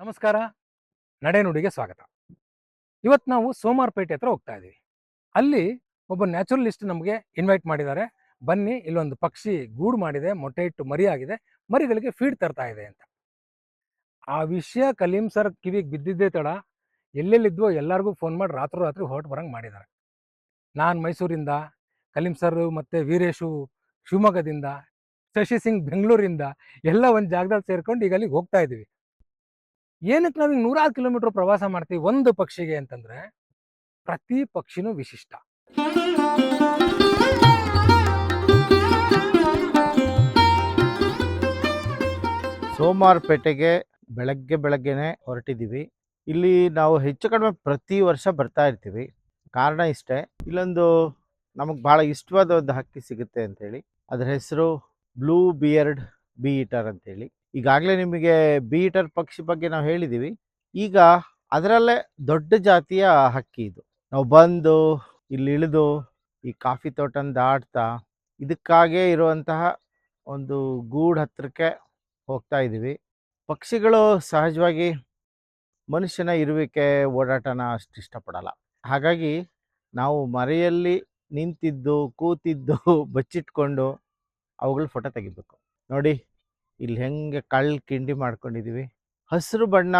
ನಮಸ್ಕಾರ. ನಡೆನುಡಿಗೆ ಸ್ವಾಗತ. ಇವತ್ತು ನಾವು ಸೋಮಾರ್ಪೇಟೆ ಹತ್ರ ಹೋಗ್ತಾ ಇದ್ದೀವಿ ಅಲ್ಲಿ ಒಬ್ಬ ನ್ಯಾಚುರಲಿಸ್ಟ್ ನಮಗೆ ಇನ್ವೈಟ್ ಮಾಡಿದ್ದಾರೆ. ಬನ್ನಿ, ಇಲ್ಲೊಂದು ಪಕ್ಷಿ ಗೂಡು ಮಾಡಿದೆ, ಮೊಟ್ಟೆ ಇಟ್ಟು ಮರಿ ಆಗಿದೆ, ಮರಿಗಳಿಗೆ ಫೀಡ್ ತರ್ತಾ ಇದೆ ಅಂತ. ಆ ವಿಷಯ ಕಲೀಂ ಸರ್ ಕಿವಿಗೆ ಬಿದ್ದಿದ್ದೇ ತಡ, ಎಲ್ಲೆಲ್ಲಿದ್ವೋ ಎಲ್ಲರಿಗೂ ಫೋನ್ ಮಾಡಿ ರಾತ್ರಿ ರಾತ್ರಿ ಹೊರಟು ಬರಂಗೆ ಮಾಡಿದ್ದಾರೆ. ನಾನು ಮೈಸೂರಿಂದ, ಕಲೀಂ ಸರ್ ಮತ್ತು ವೀರೇಶು ಶಿವಮೊಗ್ಗದಿಂದ, ಶಶಿ ಸಿಂಗ್ ಬೆಂಗಳೂರಿಂದ, ಎಲ್ಲ ಒಂದು ಜಾಗದಲ್ಲಿ ಸೇರ್ಕೊಂಡು ಈಗ ಅಲ್ಲಿಗೆ ಹೋಗ್ತಾ ಇದ್ದೀವಿ ಏನಕ್ಕೆ ನಾವೀಗ ನೂರಾರು ಕಿಲೋಮೀಟರ್ ಪ್ರವಾಸ ಮಾಡ್ತೀವಿ ಒಂದು ಪಕ್ಷಿಗೆ ಅಂತಂದ್ರೆ ಪ್ರತಿ ಪಕ್ಷಿನೂ ವಿಶಿಷ್ಟ. ಸೋಮವಾರಪೇಟೆಗೆ ಬೆಳಗ್ಗೆ ಬೆಳಗ್ಗೆನೆ ಹೊರಟಿದ್ದೀವಿ ಇಲ್ಲಿ ನಾವು ಹೆಚ್ಚು ಕಡಿಮೆ ಪ್ರತಿ ವರ್ಷ ಬರ್ತಾ ಇರ್ತೀವಿ. ಕಾರಣ ಇಷ್ಟೇ, ಇಲ್ಲೊಂದು ನಮಗೆ ಭಾಳ ಇಷ್ಟವಾದ ಒಂದು ಹಕ್ಕಿ ಸಿಗುತ್ತೆ ಅಂತೇಳಿ. ಅದರ ಹೆಸರು ಬ್ಲೂ ಬಿಯರ್ಡ್ ಬಿ ಈಟರ್ ಅಂತೇಳಿ. ಈಗಾಗಲೇ ನಿಮಗೆ ಬೀಟರ್ ಪಕ್ಷಿ ಬಗ್ಗೆ ನಾವು ಹೇಳಿದ್ದೀವಿ ಈಗ ಅದರಲ್ಲೇ ದೊಡ್ಡ ಜಾತಿಯ ಹಕ್ಕಿ ಇದು. ನಾವು ಬಂದು, ಇಲ್ಲಿ ಇಳಿದು, ಈ ಕಾಫಿ ತೋಟನ ದಾಟ್ತಾ, ಇದಕ್ಕಾಗೇ ಇರುವಂತಹ ಒಂದು ಗೂಡು ಹತ್ತಿರಕ್ಕೆ ಹೋಗ್ತಾ ಇದ್ದೀವಿ. ಪಕ್ಷಿಗಳು ಸಹಜವಾಗಿ ಮನುಷ್ಯನ ಇರುವಿಕೆ, ಓಡಾಟನ ಅಷ್ಟು ಇಷ್ಟಪಡಲ್ಲ. ಹಾಗಾಗಿ ನಾವು ಮರೆಯಲ್ಲಿ ನಿಂತಿದ್ದು, ಕೂತಿದ್ದು, ಬಚ್ಚಿಟ್ಕೊಂಡು, ಅವುಗಳ ಫೋಟೋ ತೆಗಿಬೇಕು. ನೋಡಿ. ಇಲ್ಲಿ ಹೆಂಗೆ ಕಳ್ಳ ಕಿಂಡಿ ಮಾಡ್ಕೊಂಡಿದ್ದೀವಿ ಹಸಿರು ಬಣ್ಣ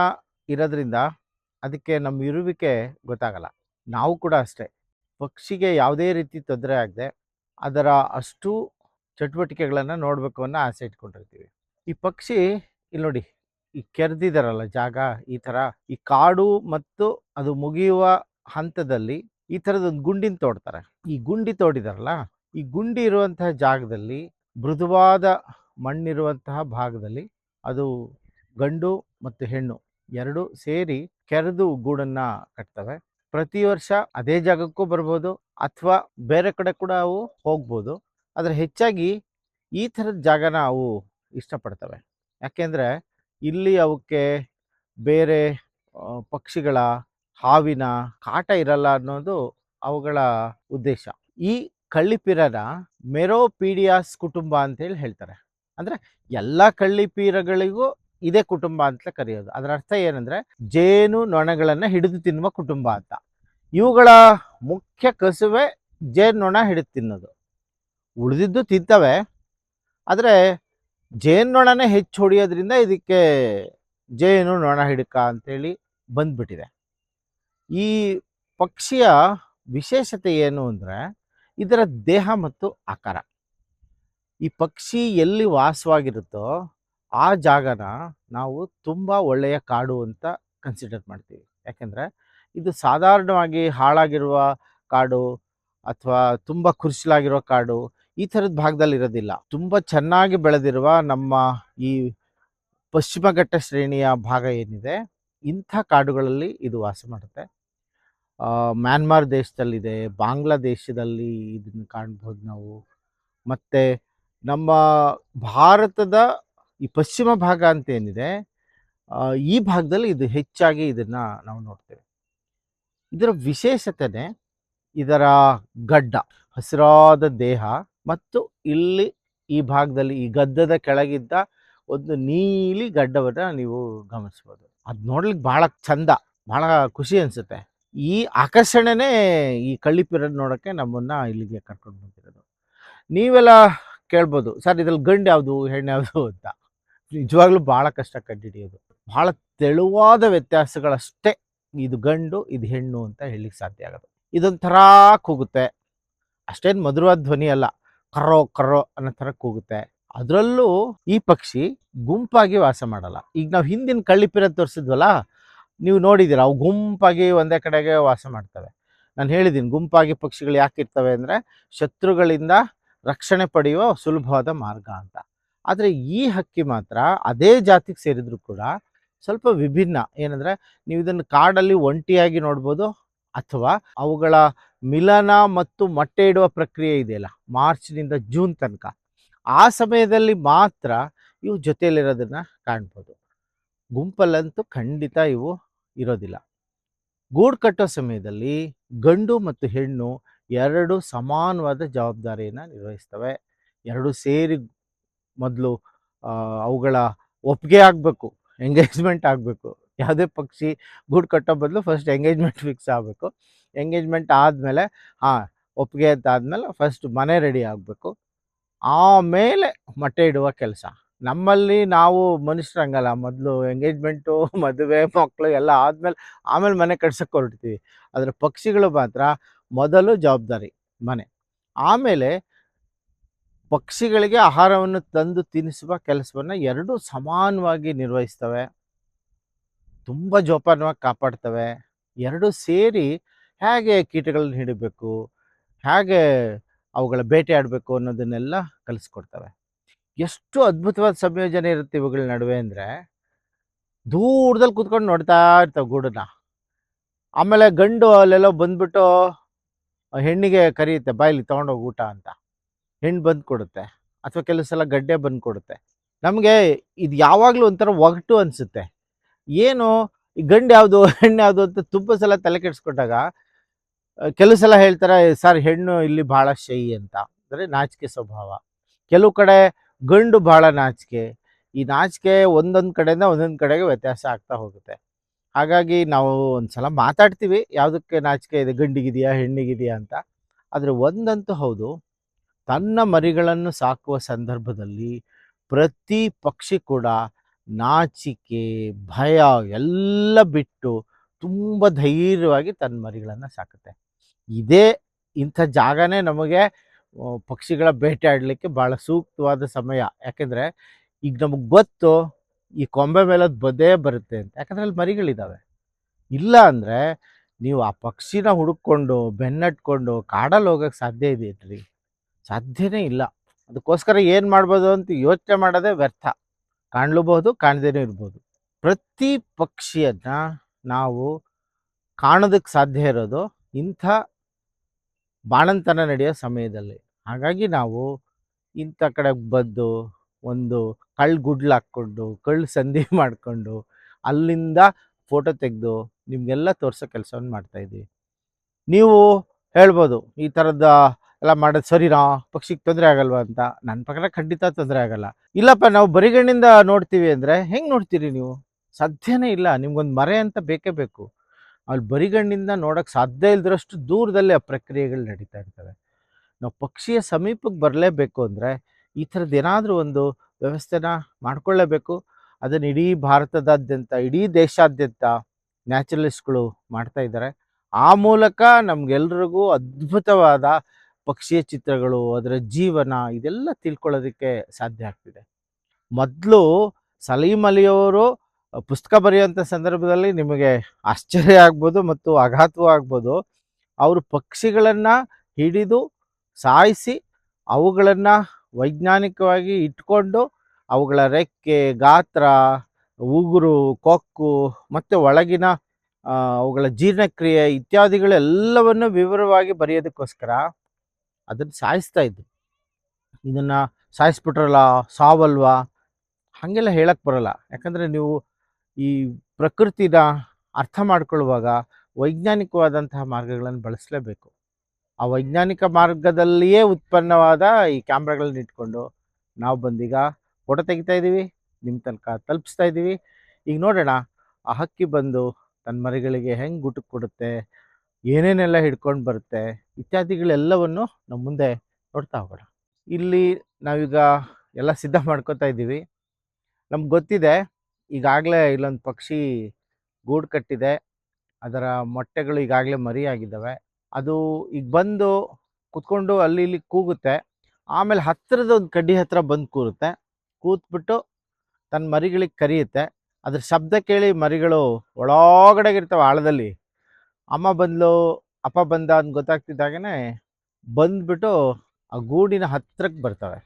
ಇರೋದ್ರಿಂದ ಅದಕ್ಕೆ ನಮ್ಮ ಇರುವಿಕೆ ಗೊತ್ತಾಗಲ್ಲ. ನಾವು ಕೂಡ ಅಷ್ಟೇ. ಪಕ್ಷಿಗೆ ಯಾವುದೇ ರೀತಿ ತೊಂದರೆ ಆಗದೆ ಅದರ ಅಷ್ಟು ಚಟುವಟಿಕೆಗಳನ್ನು ನೋಡಬೇಕು ಅನ್ನೋ ಆಸೆ ಇಟ್ಕೊಂಡಿರ್ತೀವಿ. ಈ ಪಕ್ಷಿ ಇಲ್ಲಿ ನೋಡಿ, ಈ ಕೆರೆದಿದ್ದಾರಲ್ಲ ಜಾಗ, ಈ ಥರ, ಈ ಕಾಡು ಮತ್ತು ಅದು ಮುಗಿಯುವ ಹಂತದಲ್ಲಿ ಈ ಥರದೊಂದು ಗುಂಡಿನ ತೋಡ್ತಾರೆ. ಈ ಗುಂಡಿ ತೋಡಿದಾರಲ್ಲ, ಈ ಗುಂಡಿ ಇರುವಂತಹ ಜಾಗದಲ್ಲಿ ಮೃದುವಾದ ಮಣ್ಣಿರುವಂತಹ ಭಾಗದಲ್ಲಿ ಅದು ಗಂಡು ಮತ್ತು ಹೆಣ್ಣು ಎರಡು ಸೇರಿ ಕೆರೆದು ಗೂಡನ್ನ ಕಟ್ತವೆ. ಪ್ರತಿ ವರ್ಷ ಅದೇ ಜಾಗಕ್ಕೂ ಬರ್ಬೋದು ಅಥವಾ ಬೇರೆ ಕಡೆ ಕೂಡ ಅವು ಹೋಗ್ಬೋದು. ಆದರೆ ಹೆಚ್ಚಾಗಿ ಈ ಥರದ ಜಾಗನ ಅವು ಇಷ್ಟಪಡ್ತವೆ. ಯಾಕೆಂದರೆ ಇಲ್ಲಿ ಅವಕ್ಕೆ ಬೇರೆ ಪಕ್ಷಿಗಳ ಹಾವಿನ ಕಾಟ ಇರಲ್ಲ ಅನ್ನೋದು ಅವುಗಳ ಉದ್ದೇಶ. ಈ ಕಳ್ಳಿಪಿರನ ಮೆರೋಪೀಡಿಯಾಸ್ ಕುಟುಂಬ ಅಂತೇಳಿ ಹೇಳ್ತಾರೆ. ಅಂದರೆ ಎಲ್ಲ ಕಳ್ಳಿಪೀರಗಳಿಗೂ ಇದೇ ಕುಟುಂಬ ಅಂತ ಕರೆಯೋದು. ಅದರ ಅರ್ಥ ಏನಂದ್ರೆ ಜೇನು ನೊಣಗಳನ್ನು ಹಿಡಿದು ತಿನ್ನುವ ಕುಟುಂಬ ಅಂತ. ಇವುಗಳ ಮುಖ್ಯ ಕಸುವೆ ಜೇನು ನೊಣ ಹಿಡಿದು ತಿನ್ನೋದು. ಉಳಿದಿದ್ದು ತಿಂತವೆ. ಆದರೆ ಜೇನು ನೊಣನೇ ಹೆಚ್ಚು ಹೊಡೆಯೋದ್ರಿಂದ ಇದಕ್ಕೆ ಜೇನು ನೊಣ ಹಿಡಕ ಅಂತೇಳಿ ಬಂದ್ಬಿಟ್ಟಿದೆ. ಈ ಪಕ್ಷಿಯ ವಿಶೇಷತೆ ಏನು ಅಂದರೆ ಇದರ ದೇಹ ಮತ್ತು ಆಕಾರ. ಈ ಪಕ್ಷಿ ಎಲ್ಲಿ ವಾಸವಾಗಿರುತ್ತೋ ಆ ಜಾಗನ ನಾವು ತುಂಬ ಒಳ್ಳೆಯ ಕಾಡು ಅಂತ ಕನ್ಸಿಡರ್ ಮಾಡ್ತೀವಿ. ಯಾಕೆಂದರೆ ಇದು ಸಾಧಾರಣವಾಗಿ ಹಾಳಾಗಿರುವ ಕಾಡು ಅಥವಾ ತುಂಬ ಕುರ್ಚಲಾಗಿರೋ ಕಾಡು ಈ ಥರದ ಭಾಗದಲ್ಲಿ ಇರೋದಿಲ್ಲ. ತುಂಬ ಚೆನ್ನಾಗಿ ಬೆಳೆದಿರುವ ನಮ್ಮ ಈ ಪಶ್ಚಿಮ ಘಟ್ಟ ಶ್ರೇಣಿಯ ಭಾಗ ಏನಿದೆ ಇಂಥ ಕಾಡುಗಳಲ್ಲಿ ಇದು ವಾಸ ಮಾಡುತ್ತೆ. ಮ್ಯಾನ್ಮಾರ್ ದೇಶದಲ್ಲಿದೆ, ಬಾಂಗ್ಲಾದೇಶದಲ್ಲಿ ಇದನ್ನು ಕಾಣ್ಬೋದು ನಾವು. ಮತ್ತು ನಮ್ಮ ಭಾರತದ ಈ ಪಶ್ಚಿಮ ಭಾಗ ಅಂತ ಏನಿದೆ ಈ ಭಾಗದಲ್ಲಿ ಇದು ಹೆಚ್ಚಾಗಿ ಇದನ್ನು ನಾವು ನೋಡ್ತೇವೆ. ಇದರ ವಿಶೇಷತೆನೇ ಇದರ ಗಡ್ಡ, ಹಸಿರಾದ ದೇಹ ಮತ್ತು ಇಲ್ಲಿ ಈ ಭಾಗದಲ್ಲಿ ಈ ಗದ್ದದ ಕೆಳಗಿದ್ದ ಒಂದು ನೀಲಿ ಗಡ್ಡವನ್ನು ನೀವು ಗಮನಿಸ್ಬೋದು. ಅದು ನೋಡ್ಲಿಕ್ಕೆ ಭಾಳ ಚಂದ, ಭಾಳ ಖುಷಿ ಅನಿಸುತ್ತೆ. ಈ ಆಕರ್ಷಣೆನೇ ಈ ಕಳ್ಳಿಪಿರ ನೋಡೋಕ್ಕೆ ನಮ್ಮನ್ನು ಇಲ್ಲಿಗೆ ಕರ್ಕೊಂಡು ಬಂದಿರೋದು. ನೀವೆಲ್ಲ ಕೇಳ್ಬೋದು. ಸರ್, ಇದ್ರಲ್ಲಿ ಗಂಡು ಯಾವುದು, ಹೆಣ್ಣು ಯಾವುದು ಅಂತ. ನಿಜವಾಗ್ಲೂ ಭಾಳ ಕಷ್ಟ ಕಂಡುಹಿಡಿಯೋದು ಭಾಳ ತೆಳುವಾದ ವ್ಯತ್ಯಾಸಗಳಷ್ಟೇ ಇದು ಗಂಡು, ಇದು ಹೆಣ್ಣು ಅಂತ ಹೇಳಲಿಕ್ಕೆ ಸಾಧ್ಯ ಆಗೋದು. ಇದೊಂಥರ ಕೂಗುತ್ತೆ. ಅಷ್ಟೇನು ಮಧುರವಾದ ಧ್ವನಿ ಅಲ್ಲ. ಕರ್ರೋ ಕರ್ರೋ ಅನ್ನೋ ಥರ ಕೂಗುತ್ತೆ. ಅದರಲ್ಲೂ ಈ ಪಕ್ಷಿ ಗುಂಪಾಗಿ ವಾಸ ಮಾಡಲ್ಲ. ಈಗ ನಾವು ಹಿಂದಿನ ಕಳ್ಳಿಪಿರ ತೋರಿಸಿದ್ವಲ್ಲ, ನೀವು ನೋಡಿದ್ದೀರ, ಅವು ಗುಂಪಾಗಿ ಒಂದೇ ಕಡೆಗೆ ವಾಸ ಮಾಡ್ತವೆ. ನಾನು ಹೇಳಿದ್ದೀನಿ ಗುಂಪಾಗಿ ಪಕ್ಷಿಗಳು ಯಾಕೆ ಇರ್ತವೆ ಅಂದರೆ, ಶತ್ರುಗಳಿಂದ ರಕ್ಷಣೆ ಪಡೆಯುವ ಸುಲಭವಾದ ಮಾರ್ಗ ಅಂತ. ಆದರೆ ಈ ಹಕ್ಕಿ ಮಾತ್ರ ಅದೇ ಜಾತಿಗೆ ಸೇರಿದ್ರು ಕೂಡ ಸ್ವಲ್ಪ ವಿಭಿನ್ನ. ಏನಂದರೆ ನೀವು ಇದನ್ನು ಕಾಡಲ್ಲಿ ಒಂಟಿಯಾಗಿ ನೋಡ್ಬೋದು, ಅಥವಾ ಅವುಗಳ ಮಿಲನ ಮತ್ತು ಮೊಟ್ಟೆ ಇಡುವ ಪ್ರಕ್ರಿಯೆ ಇದೆಯಲ್ಲ, ಮಾರ್ಚ್ನಿಂದ ಜೂನ್ ತನಕ. ಆ ಸಮಯದಲ್ಲಿ ಮಾತ್ರ ಇವು ಜೊತೆಯಲ್ಲಿರೋದನ್ನು ಕಾಣ್ಬೋದು. ಗುಂಪಲ್ಲಂತೂ ಖಂಡಿತ ಇವು ಇರೋದಿಲ್ಲ. ಗೂಡು ಕಟ್ಟೋ ಸಮಯದಲ್ಲಿ ಗಂಡು ಮತ್ತು ಹೆಣ್ಣು ಎರಡು ಸಮಾನವಾದ ಜವಾಬ್ದಾರಿಯನ್ನು ನಿರ್ವಹಿಸ್ತವೆ. ಎರಡು ಸೇರಿ ಮೊದಲು ಅವುಗಳ ಒಪ್ಪಿಗೆ ಆಗಬೇಕು, ಎಂಗೇಜ್ಮೆಂಟ್ ಆಗಬೇಕು. ಯಾವುದೇ ಪಕ್ಷಿ ಗೂಡು ಕಟ್ಟೋ ಬದಲು ಫಸ್ಟ್ ಎಂಗೇಜ್ಮೆಂಟ್ ಫಿಕ್ಸ್ ಆಗಬೇಕು. ಎಂಗೇಜ್ಮೆಂಟ್ ಆದಮೇಲೆ, ಹಾಂ, ಒಪ್ಪಿಗೆ ಆದಮೇಲೆ ಫಸ್ಟ್ ಮನೆ ರೆಡಿ ಆಗಬೇಕು. ಆಮೇಲೆ ಮೊಟ್ಟೆ ಇಡುವ ಕೆಲಸ. ನಮ್ಮಲ್ಲಿ ನಾವು ಮನುಷ್ಯರು ಹಂಗಲ್ಲ. ಮೊದಲು ಎಂಗೇಜ್ಮೆಂಟು, ಮದುವೆ ಮಕ್ಕಳು ಎಲ್ಲ ಆದಮೇಲೆ, ಆಮೇಲೆ ಮನೆ ಕಟ್ಸಕ್ಕೆ ಹೊರಡ್ತೀವಿ. ಆದರೆ ಪಕ್ಷಿಗಳು ಮಾತ್ರ ಮೊದಲು ಜವಾಬ್ದಾರಿ, ಮನೆ. ಆಮೇಲೆ ಪಕ್ಷಿಗಳಿಗೆ ಆಹಾರವನ್ನು ತಂದು ತಿನ್ನಿಸುವ ಕೆಲಸವನ್ನು ಎರಡೂ ಸಮಾನವಾಗಿ ನಿರ್ವಹಿಸ್ತವೆ. ತುಂಬ ಜೋಪಾನವಾಗಿ ಕಾಪಾಡ್ತವೆ. ಎರಡೂ ಸೇರಿ ಹೇಗೆ ಕೀಟಗಳನ್ನ ಹಿಡಿಬೇಕು, ಹೇಗೆ ಅವುಗಳ ಬೇಟೆ ಆಡಬೇಕು ಅನ್ನೋದನ್ನೆಲ್ಲ ಕಲಿಸ್ಕೊಡ್ತವೆ. ಎಷ್ಟು ಅದ್ಭುತವಾದ ಸಂಯೋಜನೆ ಇರುತ್ತೆ ಇವುಗಳ ನಡುವೆ ಅಂದರೆ, ದೂರದಲ್ಲಿ ಕೂತ್ಕೊಂಡು ನೋಡ್ತಾ ಇರ್ತವೆ ಗೂಡನ್ನ. ಆಮೇಲೆ ಗಂಡು ಅಲ್ಲೆಲ್ಲೋ ಬಂದ್ಬಿಟ್ಟು ಹೆಣ್ಣಿಗೆ ಕರೆಯುತ್ತೆ ಬಾಯಲ್ಲಿ ತೊಗೊಂಡೋಗಿ ಊಟ ಅಂತ. ಹೆಣ್ಣು ಬಂದು ಕೊಡುತ್ತೆ ಅಥವಾ ಕೆಲವು ಸಲ ಗಡ್ಡೆ ಬಂದು ಕೊಡುತ್ತೆ. ನಮಗೆ ಇದು ಯಾವಾಗಲೂ ಒಂಥರ ಒಗಟು ಅನಿಸುತ್ತೆ. ಏನು ಈ ಗಂಡು ಯಾವುದು ಹೆಣ್ಣು ಯಾವುದು ಅಂತ ತುಂಬ ಸಲ ತಲೆ ಕೆಡಿಸ್ಕೊಂಡಾಗ ಕೆಲವು ಸಲ ಹೇಳ್ತಾರೆ, ಸರ್ ಹೆಣ್ಣು ಇಲ್ಲಿ ಭಾಳ ಶೈ ಅಂತ. ಅಂದರೆ ನಾಚಿಕೆ ಸ್ವಭಾವ. ಕೆಲವು ಕಡೆ ಗಂಡು ಭಾಳ ನಾಚಿಕೆ. ಈ ನಾಚಿಕೆ ಒಂದೊಂದು ಕಡೆಯಿಂದ ಒಂದೊಂದು ಕಡೆಗೆ ವ್ಯತ್ಯಾಸ ಆಗ್ತಾ ಹೋಗುತ್ತೆ. ಹಾಗಾಗಿ ನಾವು ಒಂದ್ಸಲ ಮಾತಾಡ್ತೀವಿ. ಯಾವುದಕ್ಕೆ ನಾಚಿಕೆ ಇದೆ? ಗಂಡಿಗಿದೆಯಾ? ಹೆಣ್ಣಿಗಿದೆಯಾ ಅಂತ. ಆದರೆ ಒಂದಂತೂ ಹೌದು. ತನ್ನ ಮರಿಗಳನ್ನು ಸಾಕುವ ಸಂದರ್ಭದಲ್ಲಿ ಪ್ರತಿ ಪಕ್ಷಿ ಕೂಡ ನಾಚಿಕೆ, ಭಯ ಎಲ್ಲ ಬಿಟ್ಟು ತುಂಬ ಧೈರ್ಯವಾಗಿ ತನ್ನ ಮರಿಗಳನ್ನು ಸಾಕುತ್ತೆ. ಇದೇ ಇಂಥ ಜಾಗನೇ ನಮಗೆ ಪಕ್ಷಿಗಳ ಬೇಟೆ ಆಡಲಿಕ್ಕೆ ಭಾಳ ಸೂಕ್ತವಾದ ಸಮಯ. ಯಾಕೆಂದರೆ ಈಗ ನಮಗೆ ಗೊತ್ತು ಈ ಕೊಂಬೆ ಮೇಲೆ ಅದು ಬದೇ ಬರುತ್ತೆ ಅಂತ. ಯಾಕಂದ್ರೆ ಅಲ್ಲಿ ಮರಿಗಳಿದ್ದಾವೆ ಇಲ್ಲ ಅಂದರೆ ನೀವು ಆ ಪಕ್ಷಿನ ಹುಡುಕೊಂಡು, ಬೆನ್ನಟ್ಕೊಂಡು, ಕಾಡಲ್ಲಿ ಹೋಗೋಕ್ಕೆ ಸಾಧ್ಯ ಇದೆಯೇನ್ರಿ ಸಾಧ್ಯನೇ ಇಲ್ಲ. ಅದಕ್ಕೋಸ್ಕರ ಏನು ಮಾಡ್ಬೋದು ಅಂತ ಯೋಚನೆ ಮಾಡೋದೇ ವ್ಯರ್ಥ. ಕಾಣಲೂಬಹುದು, ಕಾಣದೇನೂ ಇರ್ಬೋದು. ಪ್ರತಿ ಪಕ್ಷಿಯನ್ನು ನಾವು ಕಾಣೋದಕ್ಕೆ ಸಾಧ್ಯ ಇರೋದು ಇಂಥ ಬಾಣಂತನ ನಡೆಯೋ ಸಮಯದಲ್ಲಿ. ಹಾಗಾಗಿ ನಾವು ಇಂಥ ಕಡೆ ಬಂದು ಒಂದು ಕಳ್ಳು ಗುಡ್ಲು ಹಾಕ್ಕೊಂಡು ಕಳ್ಳು ಸಂಧಿ ಮಾಡಿಕೊಂಡು ಅಲ್ಲಿಂದ ಫೋಟೋ ತೆಗೆದು ನಿಮಗೆಲ್ಲ ತೋರಿಸೋ ಕೆಲಸವನ್ನು ಮಾಡ್ತಾಯಿದ್ವಿ ನೀವು ಹೇಳ್ಬೋದು ಈ ಥರದ ಎಲ್ಲ ಮಾಡೋದು ಸರಿನಾ? ಪಕ್ಷಿಗೆ ತೊಂದರೆ ಆಗಲ್ವಾ ಅಂತ. ನನ್ನ ಪ್ರಕಾರ ಖಂಡಿತ ತೊಂದರೆ ಆಗಲ್ಲ. ಇಲ್ಲಪ್ಪ, ನಾವು ಬರಿಗಣ್ಣಿಂದ ನೋಡ್ತೀವಿ ಅಂದರೆ ಹೆಂಗೆ ನೋಡ್ತೀರಿ ನೀವು? ಸಾಧ್ಯನೇ ಇಲ್ಲ. ನಿಮ್ಗೊಂದು ಮರೆ ಅಂತ ಬೇಕೇ ಬೇಕು. ಅಲ್ಲಿ ಬರಿಗಣ್ಣಿಂದ ನೋಡೋಕ್ಕೆ ಸಾಧ್ಯ ಇಲ್ದಿರೋಷ್ಟು ದೂರದಲ್ಲಿ ಆ ಪ್ರಕ್ರಿಯೆಗಳು ನಡೀತಾ ಇರ್ತವೆ. ನಾವು ಪಕ್ಷಿಯ ಸಮೀಪಕ್ಕೆ ಬರಲೇಬೇಕು ಅಂದರೆ ಈ ಥರದ್ದು ಏನಾದರೂ ಒಂದು ವ್ಯವಸ್ಥೆನ ಮಾಡಿಕೊಳ್ಳಬೇಕು. ಅದನ್ನು ಇಡೀ ಭಾರತದಾದ್ಯಂತ, ಇಡೀ ದೇಶಾದ್ಯಂತ ನ್ಯಾಚುರಲಿಸ್ಟ್ಗಳು ಮಾಡ್ತಾ ಇದ್ದಾರೆ ಆ ಮೂಲಕ ನಮಗೆಲ್ರಿಗೂ ಅದ್ಭುತವಾದ ಪಕ್ಷಿಯ ಚಿತ್ರಗಳು, ಅದರ ಜೀವನ ಇದೆಲ್ಲ ತಿಳ್ಕೊಳ್ಳೋದಕ್ಕೆ ಸಾಧ್ಯ ಆಗ್ತಿದೆ. ಮೊದಲು ಸಲೀಂ ಅಲಿಯವರು ಪುಸ್ತಕ ಬರೆಯುವಂಥ ಸಂದರ್ಭದಲ್ಲಿ ನಿಮಗೆ ಆಶ್ಚರ್ಯ ಆಗ್ಬೋದು ಮತ್ತು ಆಘಾತವೂ ಆಗ್ಬೋದು. ಅವರು ಪಕ್ಷಿಗಳನ್ನು ಹಿಡಿದು ಸಾಯಿಸಿ, ಅವುಗಳನ್ನು ವೈಜ್ಞಾನಿಕವಾಗಿ ಇಟ್ಕೊಂಡು ಅವುಗಳ ರೆಕ್ಕೆ, ಗಾತ್ರ, ಉಗುರು, ಕೊಕ್ಕು ಮತ್ತು ಒಳಗಿನ ಅವುಗಳ ಜೀರ್ಣಕ್ರಿಯೆ ಇತ್ಯಾದಿಗಳೆಲ್ಲವನ್ನು ವಿವರವಾಗಿ ಬರೆಯೋದಕ್ಕೋಸ್ಕರ ಅದನ್ನು ಸಾಯಿಸ್ತಾ ಇದ್ರು ಇದನ್ನು ಸಾಯಿಸ್ಬಿಟ್ರಲ್ಲ, ಸಾವಲ್ವಾ? ಹಾಗೆಲ್ಲ ಹೇಳಕ್ಕೆ ಬರಲ್ಲ. ಯಾಕಂದರೆ ನೀವು ಈ ಪ್ರಕೃತಿನ ಅರ್ಥ ಮಾಡ್ಕೊಳ್ಳುವಾಗ ವೈಜ್ಞಾನಿಕವಾದಂತಹ ಮಾರ್ಗಗಳನ್ನು ಬಳಸಲೇಬೇಕು. ಆ ವೈಜ್ಞಾನಿಕ ಮಾರ್ಗದಲ್ಲಿಯೇ ಉತ್ಪನ್ನವಾದ ಈ ಕ್ಯಾಮ್ರಾಗಳನ್ನ ಇಟ್ಕೊಂಡು ನಾವು ಬಂದೀಗ ಫೋಟೋ ತೆಗಿತಾ ಇದ್ದೀವಿ ನಿಮ್ಮ ತನಕ ತಲುಪಿಸ್ತಾ ಇದ್ದೀವಿ ಈಗ ನೋಡೋಣ, ಆ ಹಕ್ಕಿ ಬಂದು ತನ್ನ ಮರಿಗಳಿಗೆ ಹೆಂಗೆ ಊಟಕ್ಕೆ ಕೊಡುತ್ತೆ, ಏನೇನೆಲ್ಲ ಹಿಡ್ಕೊಂಡು ಬರುತ್ತೆ, ಇತ್ಯಾದಿಗಳೆಲ್ಲವನ್ನು ನಮ್ಮ ಮುಂದೆ ನೋಡ್ತಾ ಹೋಗೋಣ. ಇಲ್ಲಿ ನಾವೀಗ ಎಲ್ಲ ಸಿದ್ಧ ಮಾಡ್ಕೋತಾ ಇದ್ದೀವಿ ನಮ್ಗೆ ಗೊತ್ತಿದೆ, ಈಗಾಗಲೇ ಇಲ್ಲೊಂದು ಪಕ್ಷಿ ಗೂಡು ಕಟ್ಟಿದೆ, ಅದರ ಮೊಟ್ಟೆಗಳು ಈಗಾಗಲೇ ಮರಿಯಾಗಿದ್ದಾವೆ. ಅದು ಈಗ ಬಂದು ಕುತ್ಕೊಂಡು ಅಲ್ಲಿ ಇಲ್ಲಿ ಕೂಗುತ್ತೆ. ಆಮೇಲೆ ಹತ್ತಿರದ ಒಂದು ಕಡ್ಡಿ ಹತ್ರ ಬಂದು ಕೂರುತ್ತೆ. ಕೂತ್ಬಿಟ್ಟು ತನ್ನ ಮರಿಗಳಿಗೆ ಕರೆಯುತ್ತೆ. ಅದ್ರ ಶಬ್ದ ಕೇಳಿ ಮರಿಗಳು ಒಳಗಡೆಗಿರ್ತವೆ ಆಳದಲ್ಲಿ. ಅಮ್ಮ ಬಂದ್ಲು, ಅಪ್ಪ ಬಂದ ಅಂತ ಗೊತ್ತಾಗ್ತಿದ್ದಾಗನೇ ಬಂದ್ಬಿಟ್ಟು ಆ ಗೂಡಿನ ಹತ್ತಿರಕ್ಕೆ ಬರ್ತವೆ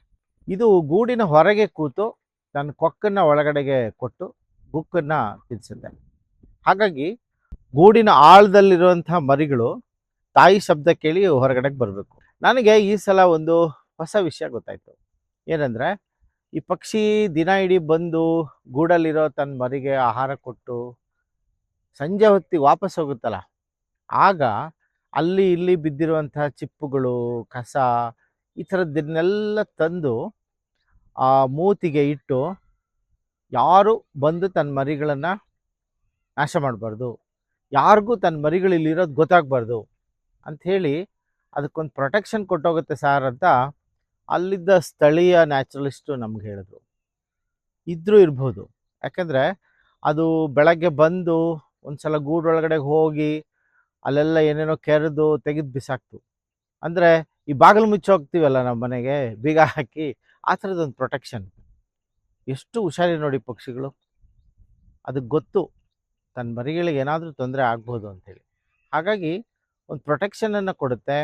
ಇದು ಗೂಡಿನ ಹೊರಗೆ ಕೂತು ತನ್ನ ಕೊಕ್ಕನ್ನು ಒಳಗಡೆಗೆ ಕೊಟ್ಟು ಗುಕ್ಕನ್ನು ತಿನ್ಸುತ್ತೆ ಹಾಗಾಗಿ ಗೂಡಿನ ಆಳದಲ್ಲಿರುವಂಥ ಮರಿಗಳು ತಾಯಿ ಶಬ್ದ ಕೇಳಿ ಹೊರಗಡೆಗೆ ಬರಬೇಕು. ನನಗೆ ಈ ಸಲ ಒಂದು ಹೊಸ ವಿಷಯ ಗೊತ್ತಾಯಿತು. ಏನಂದರೆ, ಈ ಪಕ್ಷಿ ದಿನ ಇಡೀ ಬಂದು ಗೂಡಲ್ಲಿರೋ ತನ್ನ ಮರಿಗೆ ಆಹಾರ ಕೊಟ್ಟು ಸಂಜೆ ಹೊತ್ತಿಗೆ ವಾಪಸ್ ಹೋಗುತ್ತಲ್ಲ, ಆಗ ಅಲ್ಲಿ ಇಲ್ಲಿ ಬಿದ್ದಿರುವಂತಹ ಚಿಪ್ಪುಗಳು, ಕಸ ಈ ಥರದ್ದನ್ನೆಲ್ಲ ತಂದು ಆ ಮೂತಿಗೆ ಇಟ್ಟು ಯಾರು ಬಂದು ತನ್ನ ಮರಿಗಳನ್ನು ನಾಶ ಮಾಡಬಾರ್ದು. ಯಾರಿಗೂ ತನ್ನ ಮರಿಗಳು ಇಲ್ಲಿರೋದು ಗೊತ್ತಾಗಬಾರ್ದು. ಅಂಥೇಳಿ ಅದಕ್ಕೊಂದು ಪ್ರೊಟೆಕ್ಷನ್ ಕೊಟ್ಟೋಗುತ್ತೆ ಸರ್ ಅಂತ ಅಲ್ಲಿದ್ದ ಸ್ಥಳೀಯ ನ್ಯಾಚುರಲಿಸ್ಟು ನಮ್ಗೆ ಹೇಳಿದ್ರು. ಇದ್ರೂ ಇರ್ಬೋದು. ಯಾಕೆಂದರೆ ಅದು ಬೆಳಗ್ಗೆ ಬಂದು ಒಂದ್ಸಲ ಗೂಡೊಳಗಡೆ ಹೋಗಿ ಅಲ್ಲೆಲ್ಲ ಏನೇನೋ ಕೆರೆದು ತೆಗೆದು ಬಿಸಾಕ್ತು. ಅಂದರೆ ಈ ಬಾಗಿಲು ಮುಚ್ಚೋಗ್ತೀವಲ್ಲ ನಮ್ಮ ಮನೆಗೆ, ಬೀಗ ಹಾಕಿ, ಆ ಥರದೊಂದು ಪ್ರೊಟೆಕ್ಷನ್ ಎಷ್ಟು ಹುಷಾರಿ ನೋಡಿ ಪಕ್ಷಿಗಳು. ಅದಕ್ಕೆ ಗೊತ್ತು. ತನ್ನ ಮರಿಗಳಿಗೆ ಏನಾದರೂ ತೊಂದರೆ ಆಗ್ಬೋದು ಅಂಥೇಳಿ. ಹಾಗಾಗಿ ಒಂದು ಪ್ರೊಟೆಕ್ಷನನ್ನು ಕೊಡುತ್ತೆ.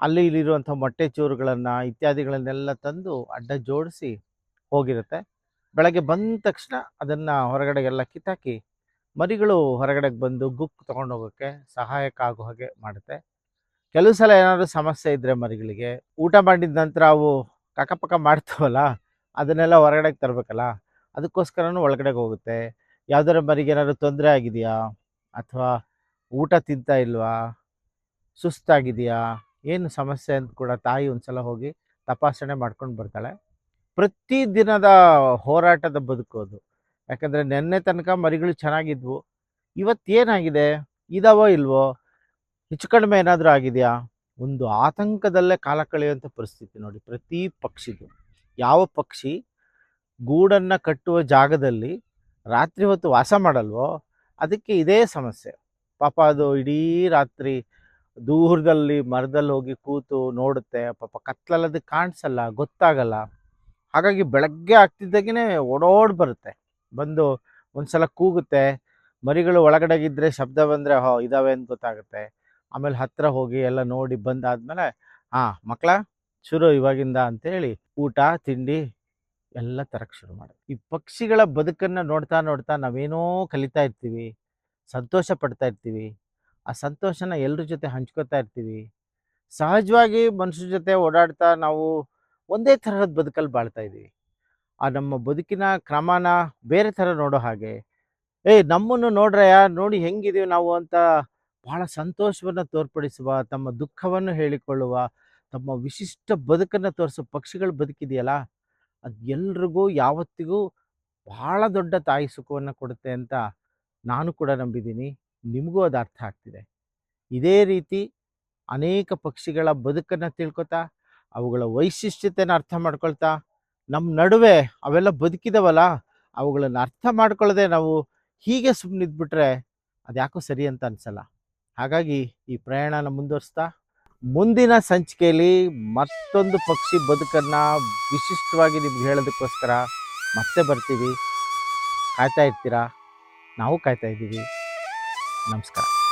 ಅಲ್ಲಿ ಇಲ್ಲಿರುವಂಥ ಮೊಟ್ಟೆ ಚೂರುಗಳನ್ನು ಇತ್ಯಾದಿಗಳನ್ನೆಲ್ಲ ತಂದು ಅಡ್ಡ ಜೋಡಿಸಿ ಹೋಗಿರುತ್ತೆ. ಬೆಳಗ್ಗೆ ಬಂದ ತಕ್ಷಣ ಅದನ್ನು ಹೊರಗಡೆಗೆಲ್ಲ ಕಿತ್ತಾಕಿ ಮರಿಗಳು ಹೊರಗಡೆಗೆ ಬಂದು ಗುಕ್ ತೊಗೊಂಡು ಹೋಗೋಕ್ಕೆ ಸಹಾಯಕ ಆಗೋ ಹಾಗೆ ಮಾಡುತ್ತೆ. ಕೆಲವು ಸಲ ಏನಾದರೂ ಸಮಸ್ಯೆ ಇದ್ದರೆ ಮರಿಗಳಿಗೆ, ಊಟ ಮಾಡಿದ ನಂತರ ಅವು ಕಕ್ಕಪಕ್ಕ ಮಾಡ್ತೀವಲ್ಲ, ಅದನ್ನೆಲ್ಲ ಹೊರಗಡೆಗೆ ತರಬೇಕಲ್ಲ, ಅದಕ್ಕೋಸ್ಕರನೂ ಒಳಗಡೆಗೆ ಹೋಗುತ್ತೆ. ಯಾವ್ದಾರ ಮರಿಗೆ ಏನಾದ್ರು ತೊಂದರೆ ಆಗಿದೆಯಾ? ಅಥವಾ ಊಟ ತಿಂತಾ ಇಲ್ವಾ? ಸುಸ್ತಾಗಿದೆಯಾ? ಏನು ಸಮಸ್ಯೆ ಅಂತ ಕೂಡ ತಾಯಿ ಒಂದ್ಸಲ ಹೋಗಿ ತಪಾಸಣೆ ಮಾಡ್ಕೊಂಡು ಬರ್ತಾಳೆ. ಪ್ರತಿ ದಿನದ ಹೋರಾಟದ ಬದುಕೋದು ಯಾಕಂದರೆ ನೆನ್ನೆ ತನಕ ಮರಿಗಳು ಚೆನ್ನಾಗಿದ್ವು. ಇವತ್ತೇನಾಗಿದೆ ಇದಾವೋ ಇಲ್ವೋ? ಹೆಚ್ಚು ಕಡಿಮೆ ಏನಾದರೂ ಆಗಿದೆಯಾ? ಒಂದು ಆತಂಕದಲ್ಲೇ ಕಾಲ ಕಳೆಯುವಂಥ ಪರಿಸ್ಥಿತಿ ನೋಡಿ ಪ್ರತಿ ಪಕ್ಷಿದು ಯಾವ ಪಕ್ಷಿ ಗೂಡನ್ನು ಕಟ್ಟುವ ಜಾಗದಲ್ಲಿ ರಾತ್ರಿ ಹೊತ್ತು ವಾಸ ಮಾಡಲ್ವೋ? ಅದಕ್ಕೆ ಇದೇ ಸಮಸ್ಯೆ. ಪಾಪ ಅದು ಇಡೀ ರಾತ್ರಿ ದೂರದಲ್ಲಿ ಮರದಲ್ಲಿ ಹೋಗಿ ಕೂತು ನೋಡುತ್ತೆ. ಪಾಪ ಕತ್ಲಲ್ಲದ ಕಾಣಿಸಲ್ಲ, ಗೊತ್ತಾಗಲ್ಲ. ಹಾಗಾಗಿ ಬೆಳಗ್ಗೆ ಆಗ್ತಿದ್ದಾಗೇ ಓಡೋಡ್ ಬರುತ್ತೆ. ಬಂದು ಒಂದ್ಸಲ ಕೂಗುತ್ತೆ. ಮರಿಗಳು ಒಳಗಡೆಗಿದ್ರೆ ಶಬ್ದ ಬಂದರೆ ಹೋ, ಇದಾವೆ ಅಂತ ಗೊತ್ತಾಗುತ್ತೆ. ಆಮೇಲೆ ಹತ್ತಿರ ಹೋಗಿ ಎಲ್ಲ ನೋಡಿ ಬಂದಾದ್ಮೇಲೆ ಹಾಂ ಮಕ್ಕಳ ಶುರು ಇವಾಗಿಂದ ಅಂತೇಳಿ ಊಟ, ತಿಂಡಿ ಎಲ್ಲ ತರಕ್ಕೆ ಶುರು ಮಾಡುತ್ತೆ ಈ ಪಕ್ಷಿಗಳ ಬದುಕನ್ನು ನೋಡ್ತಾ ನೋಡ್ತಾ ನಾವೇನೋ ಕಲಿತಾ ಇರ್ತೀವಿ, ಸಂತೋಷ ಪಡ್ತಾ ಇರ್ತೀವಿ. ಆ ಸಂತೋಷನ ಎಲ್ಲರ ಜೊತೆ ಹಂಚ್ಕೋತಾ ಇರ್ತೀವಿ. ಸಹಜವಾಗಿ ಮನುಷ್ಯರ ಜೊತೆ ಓಡಾಡ್ತಾ ನಾವು ಒಂದೇ ತರಹದ ಬದುಕಲ್ಲಿ ಬಾಳ್ತಾ ಇದ್ದೀವಿ. ಆ ನಮ್ಮ ಬದುಕಿನ ಕ್ರಮನ ಬೇರೆ ಥರ ನೋಡೋ ಹಾಗೆ ಏಯ್ ನಮ್ಮನ್ನು ನೋಡ್ರಯ್ಯ, ನೋಡಿ ಹೆಂಗಿದೀವಿ ನಾವು ಅಂತ ಬಹಳ ಸಂತೋಷವನ್ನು ತೋರ್ಪಡಿಸುವ, ತಮ್ಮ ದುಃಖವನ್ನು ಹೇಳಿಕೊಳ್ಳುವ, ತಮ್ಮ ವಿಶಿಷ್ಟ ಬದುಕನ್ನು ತೋರಿಸೋ ಪಕ್ಷಿಗಳು ಬದುಕಿದೆಯಲ್ಲ, ಅದು ಎಲ್ರಿಗೂ ಯಾವತ್ತಿಗೂ ಬಹಳ ದೊಡ್ಡ ತಾಯಿ ಸುಖವನ್ನು ಕೊಡುತ್ತೆ ಅಂತ ನಾನು ಕೂಡ ನಂಬಿದ್ದೀನಿ. ನಿಮಗೂ ಅದು ಅರ್ಥ ಆಗ್ತಿದೆ. ಇದೇ ರೀತಿ ಅನೇಕ ಪಕ್ಷಿಗಳ ಬದುಕನ್ನು ತಿಳ್ಕೊತಾ, ಅವುಗಳ ವೈಶಿಷ್ಟ್ಯತೆಯನ್ನು ಅರ್ಥ ಮಾಡ್ಕೊಳ್ತಾ ನಮ್ಮ ನಡುವೆ ಅವೆಲ್ಲ ಬದುಕಿದವಲ್ಲ, ಅವುಗಳನ್ನು ಅರ್ಥ ಮಾಡ್ಕೊಳ್ಳದೆ ನಾವು ಹೀಗೆ ಸುಮ್ಮನಿದ್ಬಿಟ್ರೆ ಅದ್ಯಾಕೋ ಸರಿ ಅಂತ ಅನಿಸಲ್ಲ. ಹಾಗಾಗಿ ಈ ಪ್ರಯಾಣನ ಮುಂದುವರಿಸ್ತಾ, ಮುಂದಿನ ಸಂಚಿಕೆಯಲ್ಲಿ ಮತ್ತೊಂದು ಪಕ್ಷಿ ಬದುಕನ್ನು ವಿಶಿಷ್ಟವಾಗಿ ನಿಮ್ಗೆ ಹೇಳೋದಕ್ಕೋಸ್ಕರ ಮತ್ತೆ ಬರ್ತೀವಿ. ಕಾಯ್ತಾ ಇರ್ತೀರಾ? ನಾವು ಕಾಯ್ತಾ ಇದ್ದೀವಿ. ನಮಸ್ಕಾರ.